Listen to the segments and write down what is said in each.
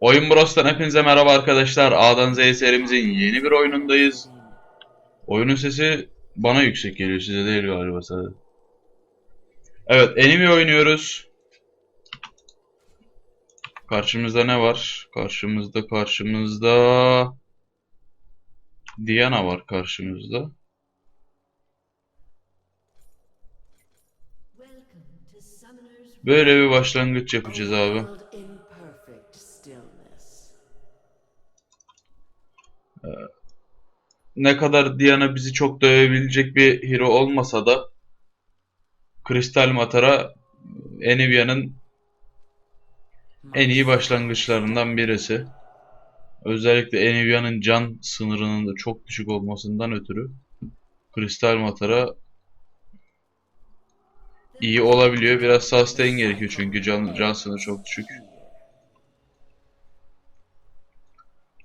Oyun Bros'tan hepinize merhaba arkadaşlar. A'dan Z'ye serimizin yeni bir oyunundayız. Oyunun sesi bana yüksek geliyor. Size değil galiba sadece. Evet, Enemy oynuyoruz. Karşımızda ne var? Karşımızda karşımızda Diana var karşımızda. Böyle bir başlangıç yapacağız abi. Ne kadar Diana bizi çok dövebilecek bir hero olmasa da Kristal Matara Enivia'nın en iyi başlangıçlarından birisi. Özellikle Enivia'nın can sınırının da çok düşük olmasından ötürü Kristal Matara iyi olabiliyor. Biraz sustain gerekiyor çünkü can, can sınırı çok düşük.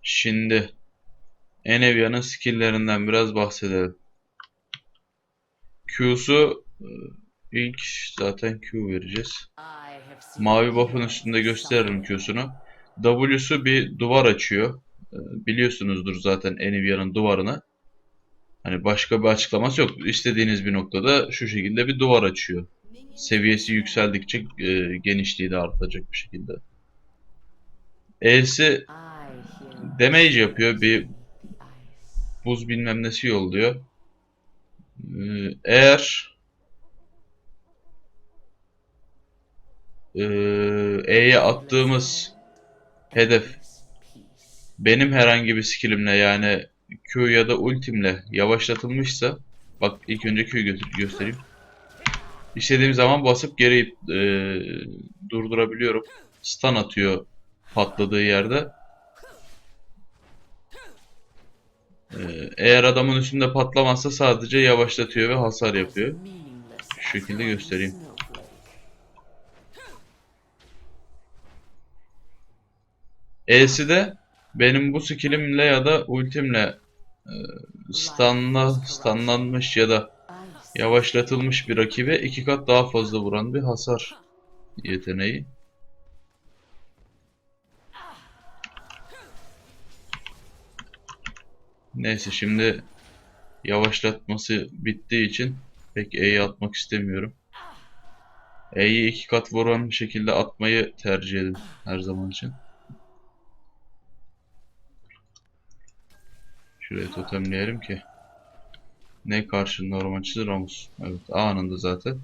Şimdi Enevia'nın skill'lerinden biraz bahsedelim. Q'su e, ilk zaten Q vereceğiz. Mavi buff'ın üstünde gösteririm Q'sunu. W'su bir duvar açıyor. E, Biliyorsunuzdur zaten Enevia'nın duvarını. Hani başka bir açıklaması yok. İstediğiniz bir noktada şu şekilde bir duvar açıyor. Seviyesi yükseldikçe e, genişliği de artacak bir şekilde. E'si damage yapıyor. Bir. Buz bilmem nesi yolluyor. Ee, Eğer ee, E'ye attığımız hedef benim herhangi bir skillimle yani Q ya da ultimle yavaşlatılmışsa bak ilk önce Q'yu götür göstereyim. İstediğim zaman basıp geri ee, durdurabiliyorum. Stun atıyor patladığı yerde. Eğer adamın üstünde patlamazsa sadece yavaşlatıyor ve hasar yapıyor. Şu şekilde göstereyim. E'si de benim bu skillimle ya da ultimle e, stunla, stunlanmış ya da yavaşlatılmış bir rakibe iki kat daha fazla vuran bir hasar yeteneği. Neyse şimdi yavaşlatması bittiği için pek E'yi atmak istemiyorum. E'yi iki kat vuran bir şekilde atmayı tercih edin her zaman için. Şuraya totemleyelim ki. Ne karşında ormancısı Ramus. Evet anında zaten.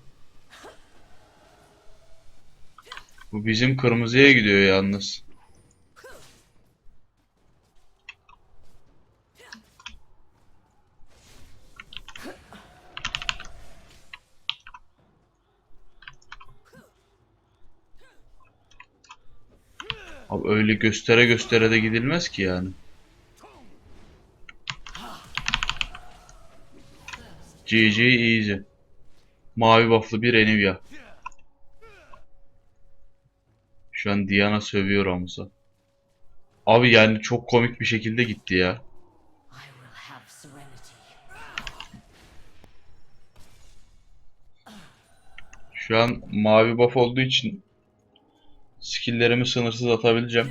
Bu bizim kırmızıya gidiyor yalnız. Abi öyle göstere göstere de gidilmez ki yani. GG easy. Mavi buff'lı bir Enivia. Şu an Diana sövüyor Ramus'a. Abi yani çok komik bir şekilde gitti ya. Şu an mavi buff olduğu için skill'lerimi sınırsız atabileceğim.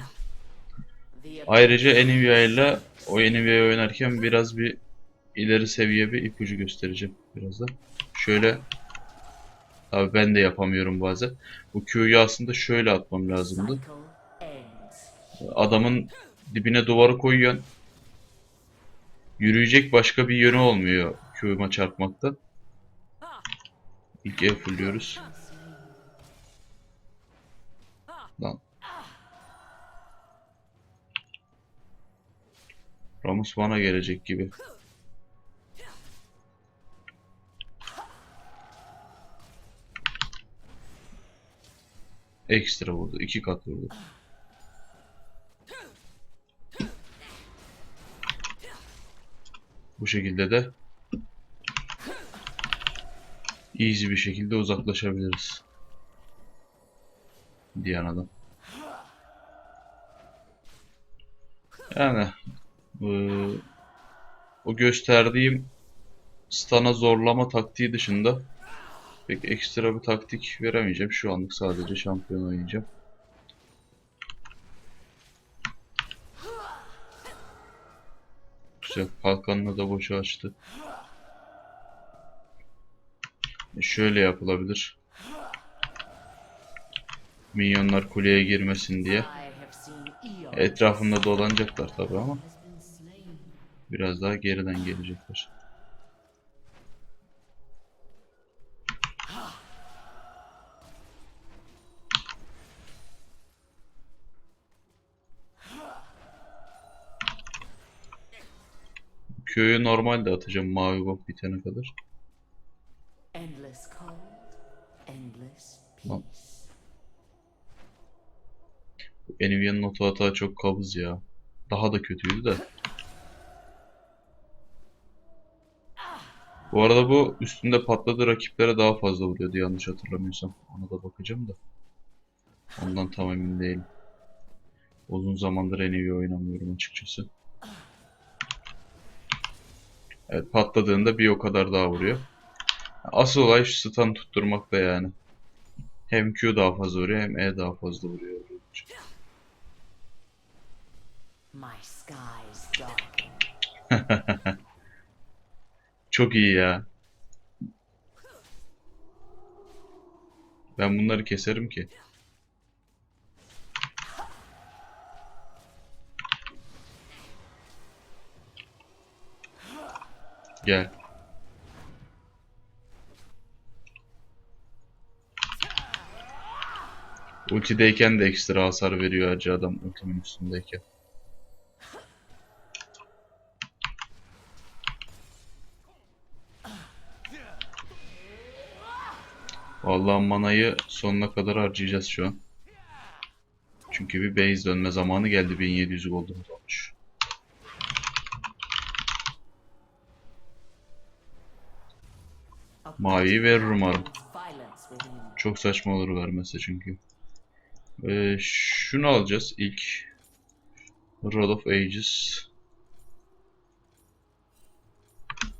Ayrıca Enivia ile o Enivia'yı oynarken biraz bir ileri seviye bir ipucu göstereceğim birazdan. Şöyle Abi ben de yapamıyorum bazen. Bu Q'yu aslında şöyle atmam lazımdı. Adamın dibine duvarı koyuyorsun. Yürüyecek başka bir yönü olmuyor Q'ma çarpmakta. İlk E fulluyoruz. Lan. Ramus bana gelecek gibi. Ekstra vurdu. iki kat vurdu. Bu şekilde de easy bir şekilde uzaklaşabiliriz diyen adam. Yani ee, o gösterdiğim stana zorlama taktiği dışında pek ekstra bir taktik veremeyeceğim. Şu anlık sadece şampiyon oynayacağım. Güzel. Kalkanını da boşa açtı. E, şöyle yapılabilir. Minyonlar kuleye girmesin diye. Etrafında dolanacaklar tabii ama biraz daha geriden gelecekler. Köyü normalde atacağım mavi bok bitene kadar. Nvidia'nın oto hata çok kabız ya. Daha da kötüydü de. Bu arada bu üstünde patladığı rakiplere daha fazla vuruyordu yanlış hatırlamıyorsam. Ona da bakacağım da. Ondan tam emin değilim. Uzun zamandır Nvidia oynamıyorum açıkçası. Evet patladığında bir o kadar daha vuruyor. Asıl olay şu stun tutturmakta yani. Hem Q daha fazla vuruyor hem E daha fazla vuruyor. My skies darken. Çok iyi ya. Ben bunları keserim ki. Gel. Ultideyken de ekstra hasar veriyor acı adam ultimin üstündeyken. Vallahi manayı sonuna kadar harcayacağız şu an. Çünkü bir base dönme zamanı geldi. 1700 gold'umuz olmuş. Maviyi verir umarım. Çok saçma olur vermesi çünkü. Ee, şunu alacağız ilk. Rod of Ages.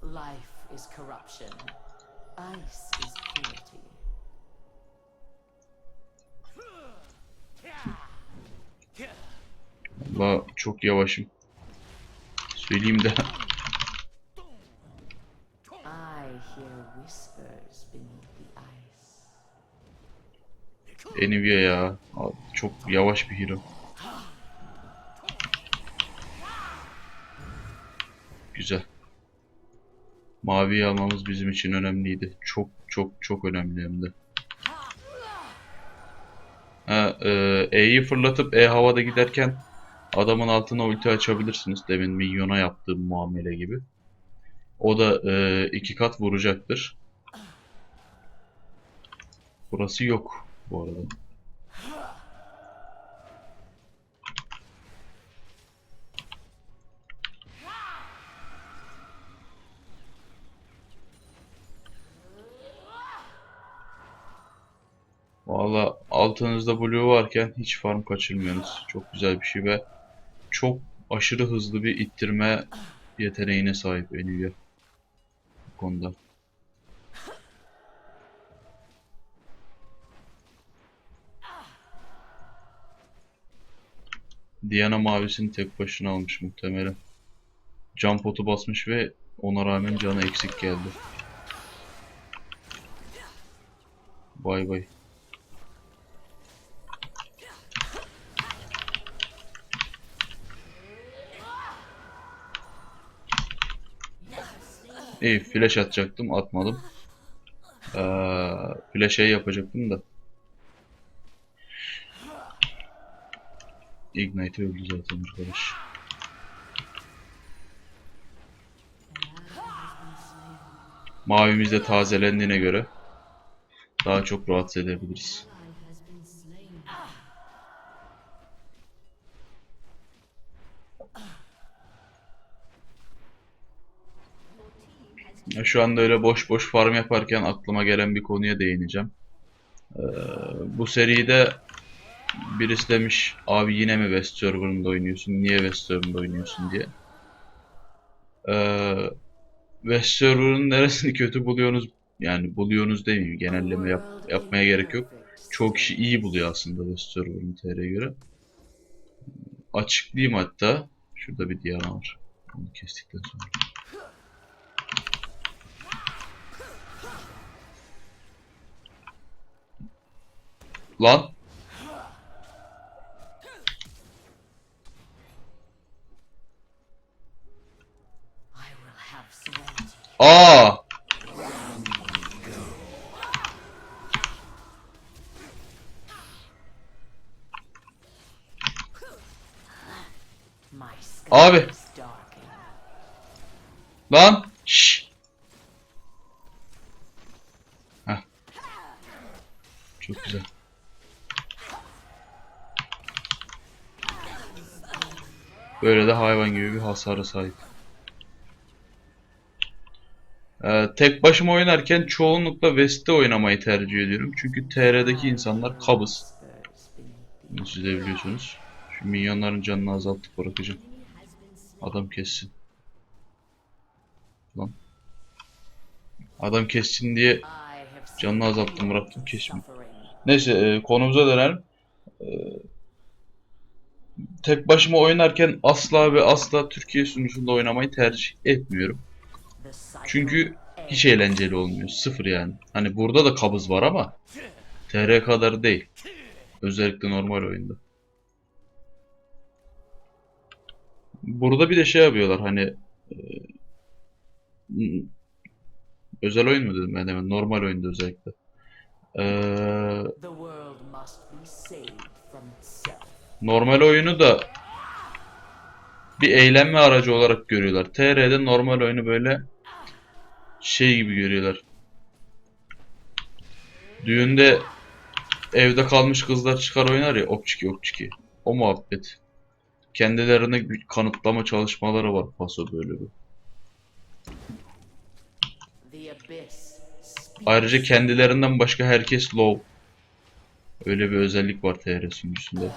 Life is corruption. Ice Valla çok yavaşım. Söyleyeyim de. Nvidia ya. Abi, Çok yavaş bir hero. Güzel. Maviyi almamız bizim için önemliydi. Çok çok çok önemli hem de. E, E'yi fırlatıp E havada giderken adamın altına ulti açabilirsiniz. Demin Minyon'a yaptığım muamele gibi. O da e, iki kat vuracaktır. Burası yok bu arada. Valla altınızda blue varken hiç farm kaçırmıyorsunuz. Çok güzel bir şey ve çok aşırı hızlı bir ittirme yeteneğine sahip Nvidia bu konuda. Diana mavisini tek başına almış muhtemelen. Can potu basmış ve ona rağmen canı eksik geldi. Bay bay. İyi flash atacaktım atmadım. Ee, flash şey yapacaktım da. Ignite öldü zaten arkadaş. Mavimiz de tazelendiğine göre daha çok rahatsız edebiliriz. Ya Şu anda öyle boş boş farm yaparken aklıma gelen bir konuya değineceğim. Ee, bu seride birisi demiş abi yine mi West server'ında oynuyorsun? Niye West server'ında oynuyorsun diye. Ee, West server'ın neresini kötü buluyorsunuz? Yani buluyorsunuz demeyeyim. Genelleme yap, yapmaya gerek yok. Çoğu kişi iyi buluyor aslında West server'ın TR'ye göre. Açıklayayım hatta. Şurada bir Diana var. Bunu kestikten sonra. Lan. Aa! Abi. Lan. Şşş. Heh. Çok güzel. Böyle de hayvan gibi bir hasara sahip. Ee, tek başıma oynarken çoğunlukla West'te oynamayı tercih ediyorum. Çünkü TR'deki insanlar kabız. Siz de biliyorsunuz. Şu minyonların canını azaltıp bırakacağım. Adam kessin. Lan. Adam kessin diye canını azalttım bıraktım kesmiyor. Neyse e, konumuza dönelim. E, tek başıma oynarken asla ve asla Türkiye sunucusunda oynamayı tercih etmiyorum. Çünkü hiç eğlenceli olmuyor. Sıfır yani. Hani burada da kabız var ama TR kadar değil. Özellikle normal oyunda. Burada bir de şey yapıyorlar hani e, özel oyun mu dedim ben hemen normal oyunda özellikle. E, normal oyunu da bir eğlenme aracı olarak görüyorlar. TR'de normal oyunu böyle şey gibi görüyorlar. Düğünde evde kalmış kızlar çıkar oynar ya okçiki okçiki. O muhabbet. Kendilerine bir kanıtlama çalışmaları var paso böyle bir. Ayrıca kendilerinden başka herkes low. Öyle bir özellik var TR sunucusunda.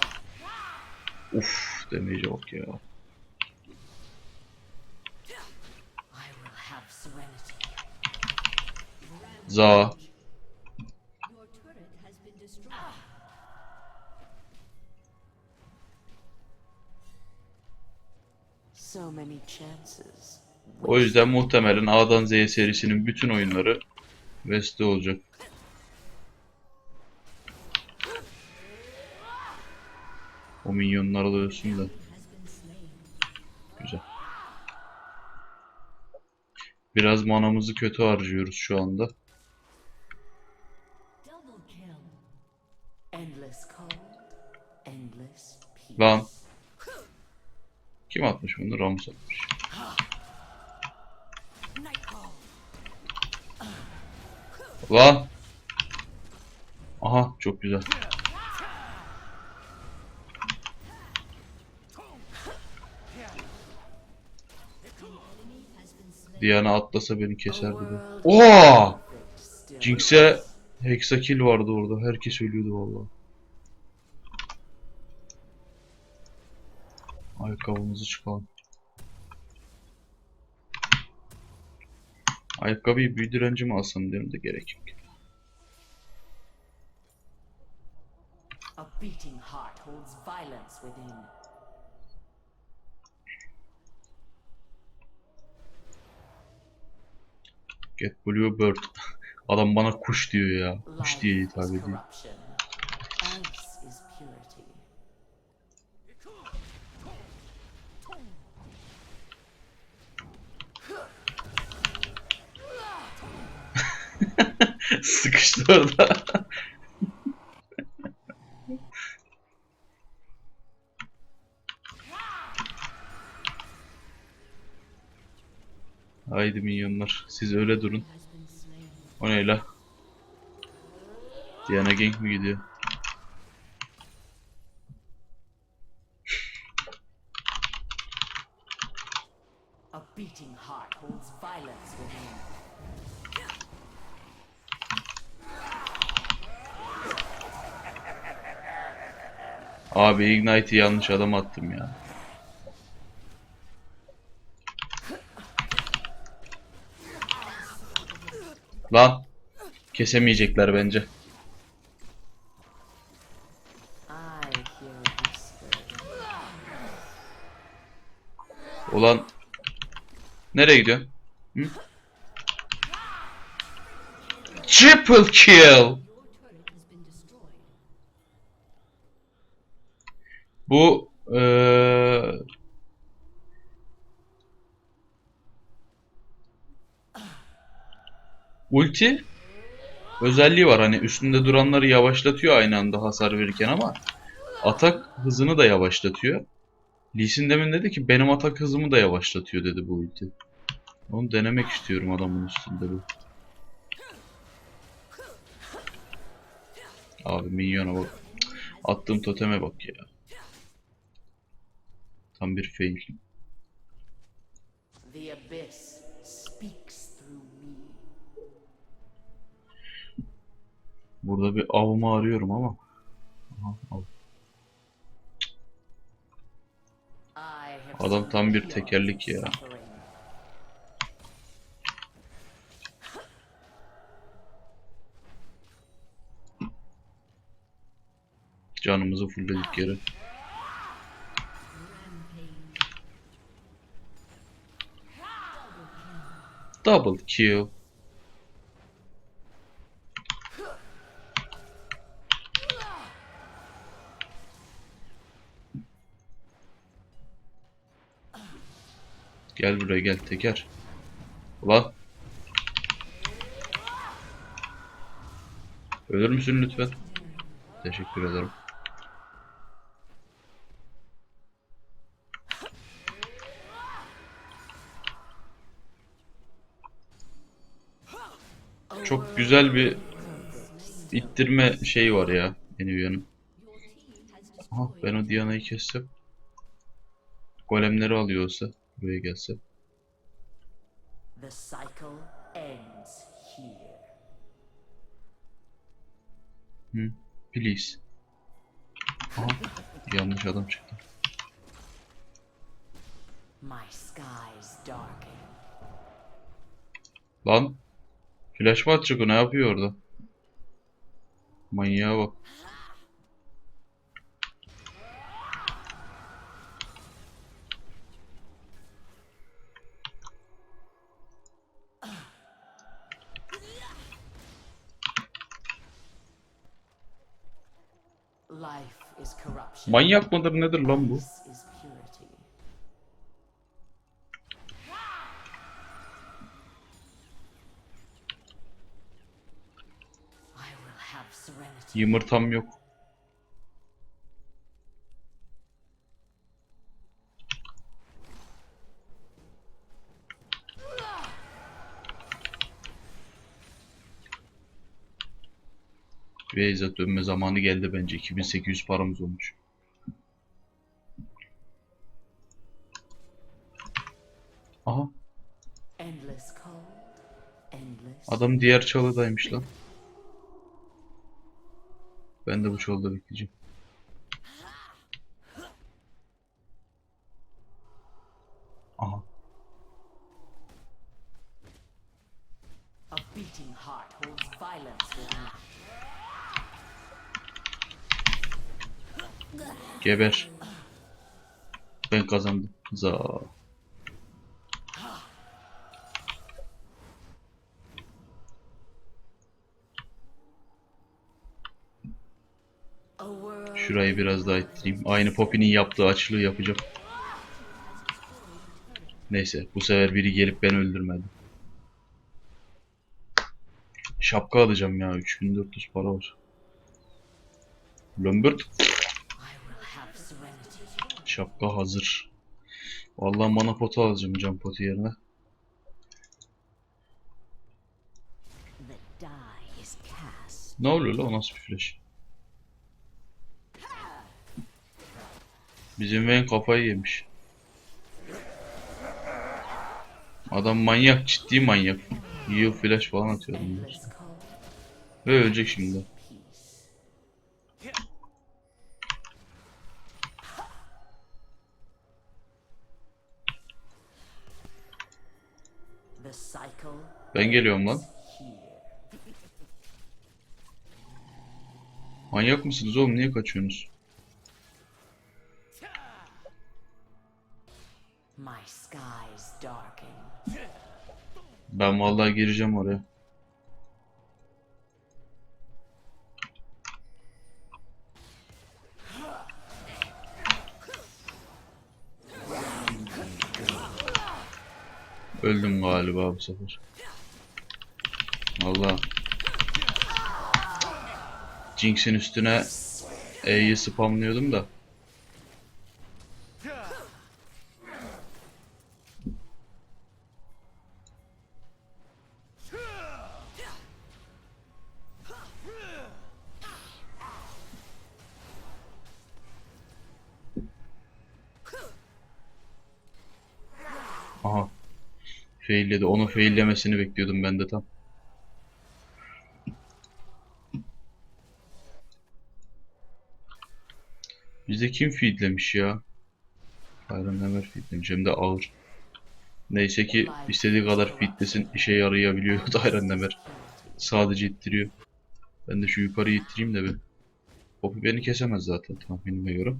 Uf demeyece bak ya. Za. O yüzden muhtemelen A'dan Z'ye serisinin bütün oyunları West'te olacak. O minyonlar alıyorsun da. Güzel. Biraz manamızı kötü harcıyoruz şu anda. Lan. Kim atmış bunu? Ramus atmış. Lan. Aha çok güzel. Diana atlasa beni keserdi. de. Oha! Jinx'e hexakill vardı orada. Herkes ölüyordu vallahi. Ayakkabımızı çıkalım. Ayakkabıyı büyü direnci mi alsam diyorum da gerek yok. A beating heart holds violence within. Get Blue Bird. Adam bana kuş diyor ya. Kuş diye hitap ediyor. Sıkıştı orada. Haydi minyonlar. Siz öyle durun. O ne la? Diana Gank mi gidiyor? Abi Ignite'i yanlış adam attım ya. Lan. Kesemeyecekler bence. Ulan Nereye gidiyorsun? Triple kill. Bu eee ulti özelliği var. Hani üstünde duranları yavaşlatıyor aynı anda hasar verirken ama atak hızını da yavaşlatıyor. Lee Sin demin dedi ki benim atak hızımı da yavaşlatıyor dedi bu ulti. Onu denemek istiyorum adamın üstünde bu. Abi minyona bak. Attığım toteme bak ya. Tam bir fail. The abyss Burada bir avımı arıyorum ama. Aha, av. Adam tam bir tekerlik ya. Canımızı fullledik. Rampage. Double kill. Gel buraya gel teker. Ulan. Ölür müsün lütfen? Teşekkür ederim. Çok güzel bir ittirme şeyi var ya has Aha ben o Diana'yı kessem. Golemleri alıyorsa buraya gelse. The cycle ends here. Hı, please. Aha yanlış adam çıktı. My skies darken. Lan flash mı atacak o ne yapıyor orada? Manyağa bak. Life is corruption. Manyak mıdır nedir lan bu? Yumurtam yok. Beyza dönme zamanı geldi bence. 2800 paramız olmuş. Adam diğer çalıdaymış lan. Ben de bu çalıda bekleyeceğim. Aha. Geber. Ben kazandım. Za. A world Şurayı biraz daha ittireyim. Aynı Poppy'nin yaptığı açlığı yapacağım. Neyse bu sefer biri gelip beni öldürmedi. Şapka alacağım ya. 3400 para var. Serenity. Şapka hazır. Vallahi mana potu alacağım cam potu yerine. Ne oluyor la o nasıl bir flash? Bizim Vayne kafayı yemiş. Adam manyak ciddi manyak. Yiyor flash falan atıyor. adamlar. Ve ölecek şimdi. Ben geliyorum lan. Manyak mısınız oğlum? Niye kaçıyorsunuz? Ben vallahi gireceğim oraya. Öldüm galiba bu sefer. Valla. Jinx'in üstüne E'yi spamlıyordum da. Aha. Failledi. Onu faillemesini bekliyordum ben de tam. Bizde kim feedlemiş ya? Iron Hammer feedlemiş hem de ağır. Neyse ki istediği kadar feedlesin işe yarayabiliyor Iron Hammer. Sadece ittiriyor. Ben de şu yukarıyı ittireyim de bir. Poppy beni kesemez zaten tahminime göre.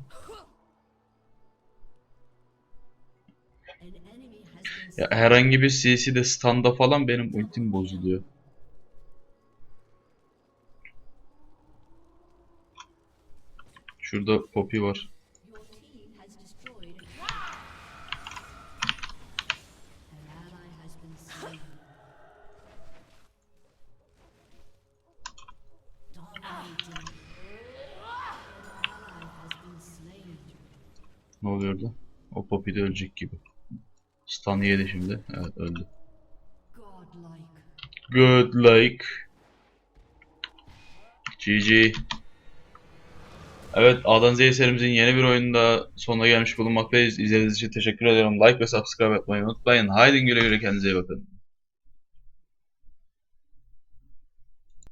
Ya herhangi bir CC de standa falan benim ultim bozuluyor. Şurada Poppy var. Ne oluyor orada? O Poppy de ölecek gibi. Stun yedi şimdi. Evet öldü. Good like. GG. Evet A'dan Z'ye serimizin yeni bir oyununda sonuna gelmiş bulunmaktayız. İzlediğiniz için teşekkür ederim. Like ve subscribe yapmayı unutmayın. Haydi güle güle kendinize iyi bakın.